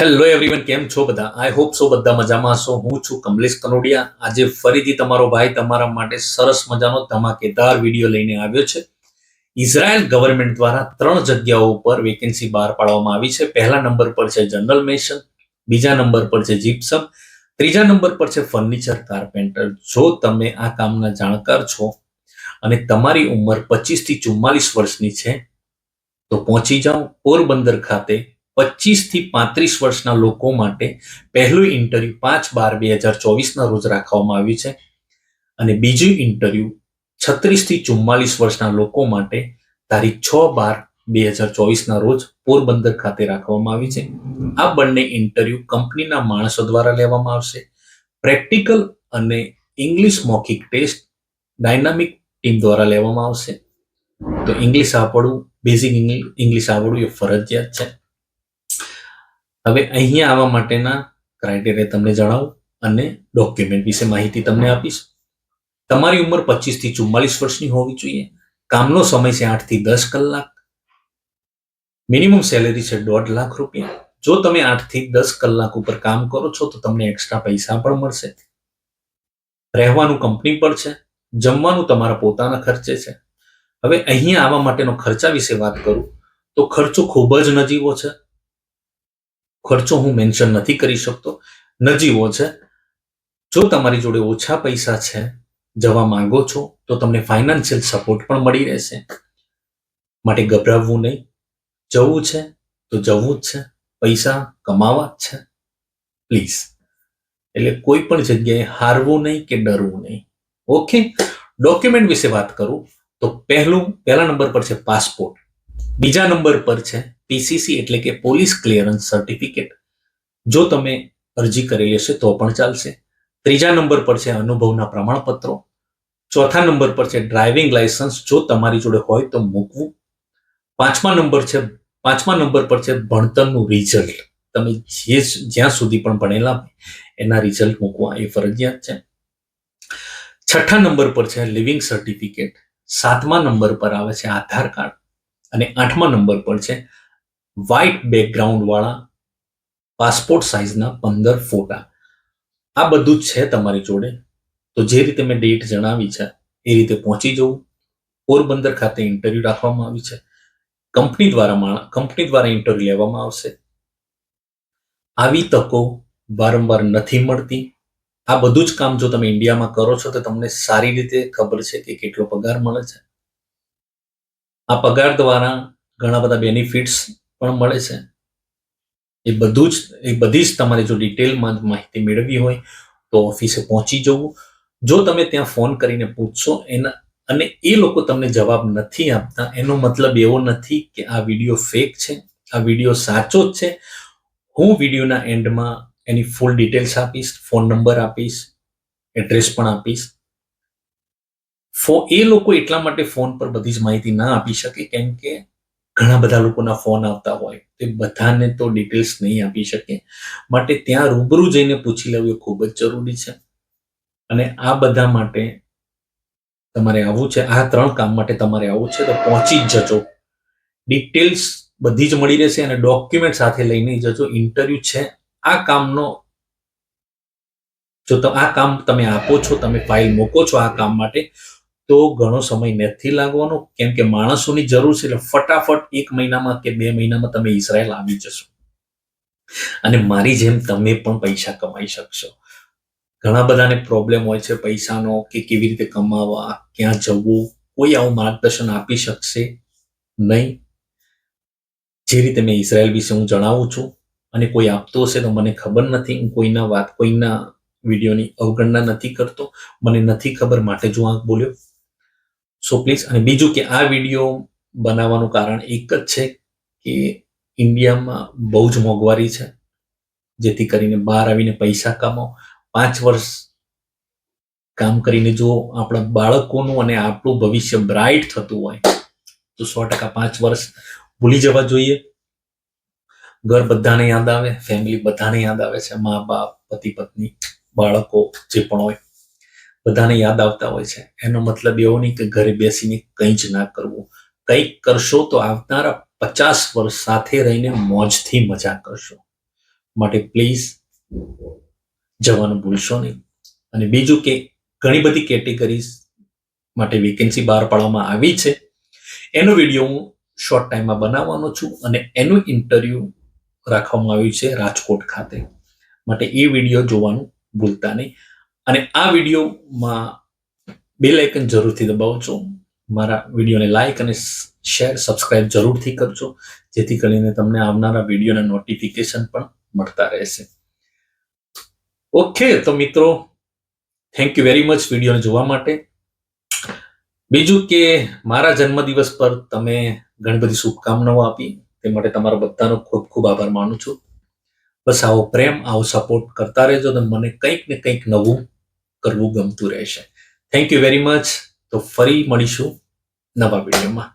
Hello everyone કેમ છો બધા? આઈ હોપ સો બધા મજામાં છો હું છું કમલેશ કનોડિયા. આજે ફરીથી તમારો ભાઈ તમારા માટે સરસ મજાનો ધમાકેદાર વીડિયો લઈને આવ્યો છે. ઇઝરાયલ ગવર્મેન્ટ દ્વારા ત્રણ જગ્યાઓ ઉપર વેકેન્સી બહાર પાડવામાં આવી છે. પહેલા નંબર પર છે જનરલ મેશન, બીજા નંબર પર છે જીપ્સમ, ત્રીજા નંબર પર છે ફર્નિચર કાર્પેન્ટર જો તમે આ કામના જાણકાર છો અને તમારી ઉંમર પચીસથી ચુમ્માલીસ વર્ષની છે, તો પહોંચી જાઓ પોરબંદર ખાતે પચીસથી પાંત્રીસ વર્ષના લોકો માટે પહેલું ઇન્ટરવ્યુ પાંચ બાર બે હજાર ચોવીસના રોજ રાખવામાં આવ્યું છે. અને બીજું ઇન્ટરવ્યુ છત્રીસથી ચુમ્માલીસ વર્ષના લોકો માટે તારીખ છ બાર બે હજાર ચોવીસના રોજ પોરબંદર ખાતે રાખવામાં આવી છે. આ બંને ઇન્ટરવ્યુ કંપનીના માણસો દ્વારા લેવામાં આવશે. પ્રેક્ટિકલ અને ઇંગ્લિશ મૌખિક ટેસ્ટ ડાયનામિક ટીમ દ્વારા લેવામાં આવશે. તો ઇંગ્લિશ આવડવું બેઝિક ઇંગ્લિશ આવડવું એ ફરજિયાત છે. હવે અહીંયા આવવા માટેના ક્રાઇટેરિયા તમને જણાવું અને ડોક્યુમેન્ટ વિશે માહિતી તમને આપીશ. તમારી ઉંમર પચીસથી ચુમ્માલીસ વર્ષની હોવી જોઈએ. કામનો સમય છે આઠથી દસ કલાક. મિનિમમ સેલેરી છે દોઢ લાખ રૂપિયા. જો તમે આઠથી દસ કલાક ઉપર કામ કરો છો, તો તમને એક્સ્ટ્રા પૈસા પણ મળશે. રહેવાનું કંપની પર છે. જમવાનું તમારા પોતાના ખર્ચે છે. હવે અહીંયા આવવા માટેનો ખર્ચા વિશે વાત કરું, તો ખર્ચો ખૂબ જ નજીવો છે. ખર્ચો હું મેન્શન નથી કરી શકતો. નજીવો છે. જો તમારી જોડે ઓછા પૈસા છે, જવા માંગો છો, તો તમને ફાઇનાન્શિયલ સપોર્ટ પણ મળી રહેશે. માટે ગભરાવવું નહીં. જવું છે, તો જવું જ છે. પૈસા કમાવા જ છે. પ્લીઝ એટલે કોઈ પણ જગ્યાએ હારવું નહીં કે ડરવું નહીં. ઓકે ડોક્યુમેન્ટ વિશે વાત કરું. તો પહેલું, પહેલા નંબર પર છે પાસપોર્ટ બીજા નંબર પર છે પીસીસી એટલે કે પોલીસ ક્લિયરન્સ સર્ટિફિકેટ. જો તમે અરજી કરેલી હશે તો પણ ચાલશે. ત્રીજા નંબર પર છે અનુભવના પ્રમાણપત્રો. ચોથા નંબર પર છે ડ્રાઇવિંગ લાયસન્સ જો તમારી જોડે હોય તો મૂકવું. પાંચમા નંબર છે, પાંચમા નંબર પર છે ભણતરનું રિઝલ્ટ તમે જે જ્યાં સુધી પણ ભણેલા એના રિઝલ્ટ મૂકવા એ ફરજિયાત છે. છઠ્ઠા નંબર પર છે લિવિંગ સર્ટિફિકેટ સાતમા નંબર પર આવે છે આધાર કાર્ડ. અને આઠમા નંબર પર છે વ્હાઇટ બેકગ્રાઉન્ડવાળા પાસપોર્ટ સાઇઝના પંદર ફોટા. આ બધું જ છે તમારી જોડે. તો જે રીતે મેં ડેટ જણાવી છે, એ રીતે પહોંચી જવું. પોરબંદર ખાતે ઇન્ટરવ્યૂ રાખવામાં આવી છે. કંપની દ્વારા કંપની દ્વારા ઇન્ટરવ્યૂ લેવામાં આવશે. આવી તકો વારંવાર નથી મળતી. આ બધું જ કામ જો તમે ઇન્ડિયામાં કરો છો, તો તમને સારી રીતે ખબર છે કે કેટલો પગાર મળે છે. આ પગાર દ્વારા ઘણા બધા બેનિફિટ્સ પણ મળે છે. એ બધું જ, એ બધી જ તમારે જો ડિટેલમાં માહિતી મેળવવી હોય તો ઓફિસે પહોંચી જવું. જો તમે ત્યાં ફોન કરીને પૂછશો, એના, અને એ લોકો તમને જવાબ નથી આપતા, એનો મતલબ એવો નથી કે આ વીડિયો ફેક છે, આ વીડિયો સાચો જ છે. હું વિડીયોના એન્ડમાં એની ફૂલ ડિટેલ્સ આપીશ ફોન નંબર આપીશ એડ્રેસ પણ આપીશ. ફો, એ લોકો એટલા માટે ફોન પર બધી જ માહિતી ના આપી શકે, કેમ કે ઘણા બધા લોકોના ફોન આવતા હોય, તે બધાને તો ડિટેલ્સ નહીં આપી શકે માટે ત્યાં રૂબરૂ જઈને પૂછી લેવું એ ખૂબ જ જરૂરી છે. અને આ બધા માટે તમારે આવવું છે. આ ત્રણ કામ માટે તમારે આવવું છે તો પહોંચી જ જજો. ડિટેલ્સ બધી જ મળી રહેશે અને ડોક્યુમેન્ટ સાથે લઈને જજો. ઇન્ટરવ્યુ છે. આ કામનો જો આ કામ તમે આપો છો, તમે ફાઇલ મૂકો છો આ કામ માટે તો ઘણો સમય નથી લાગવાનો. કેમ કે માણસોની જરૂર છે એટલે ફટાફટ એક મહિનામાં કે બે મહિનામાં તમે ઇઝરાયલ આવી જશો. અને મારી જેમ તમે પણ પૈસા કમાઈ શકશો. ઘણા બધાને પ્રોબ્લેમ હોય છે પૈસાનો કે કેવી રીતે કમાવા, ક્યાં જવું, કોઈ આવું માર્ગદર્શન આપી શકશે? નહીં. જે રીતે મેં ઇઝરાયલ વિશે હું જણાવું છું અને કોઈ આપતો હશે તો મને ખબર નથી. હું કોઈના વાત, કોઈના વિડીયોની અવગણના નથી કરતો. મને નથી ખબર. માટે જો હું બોલ્યો. સો પ્લીઝ અને બીજું કે આ વીડિયો બનાવવાનું કારણ એક જ છે કે ઇન્ડિયામાં બહુ જ મોંઘવારી છે. જેથી કરીને બહાર આવીને પૈસા કમાઓ પાંચ વર્ષ કામ કરીને જો આપણા બાળકોનું અને આપણું ભવિષ્ય બ્રાઇટ થતું હોય, તો સો ટકા પાંચ વર્ષ ભૂલી જવા જોઈએ. ઘર બધાને યાદ આવે, ફેમિલી બધાને યાદ આવે છે, મા બાપ, પતિ પત્ની, બાળકો જે પણ હોય. બધાને યાદ આવતા હોય છે. એનો મતલબ એવો નહીં કે ઘરે બેસીને કંઈ જ ના કરવું. કંઈક કરશો તો આવનારા પચાસ વર્ષ સાથે રહીને મોજથી મજા કરશો. માટે પ્લીઝ જવાનું ભૂલશો નહીં. અને બીજું કે ઘણી બધી કેટેગરીઝ માટે વેકેન્સી બહાર પાડવામાં આવી છે. એનો વીડિયો હું શોર્ટ ટાઈમમાં બનાવવાનો છું અને એનું ઇન્ટરવ્યુ રાખવામાં આવ્યું છે રાજકોટ ખાતે. માટે એ વીડિયો જોવાનું ભૂલતા નહીં. અને આ વિડીયોમાં બે લાઇકન જરૂરથી દબાવજો. મારા વિડીયોને લાઇક અને શેર, સબસ્ક્રાઇબ જરૂરથી કરજો. જેથી કરીને તમને આવનારા વિડીયોના નોટિફિકેશન પણ મળતા રહેશે. ઓકે, તો મિત્રો થેન્ક યુ વેરી મચ વિડીયોને જોવા માટે. બીજું કે મારા જન્મદિવસ પર તમે ઘણી બધી શુભકામનાઓ આપી. તે માટે તમારા બધાનો ખૂબ ખૂબ આભાર માનું છું. બસ આવો પ્રેમ, આવો સપોર્ટ કરતા રહેજો તો મને કંઈક ને કંઈક નવું કરવું ગમતું રહેશે. થેન્ક યુ વેરી મચ તો ફરી મળીશું નવા વિડીયોમાં.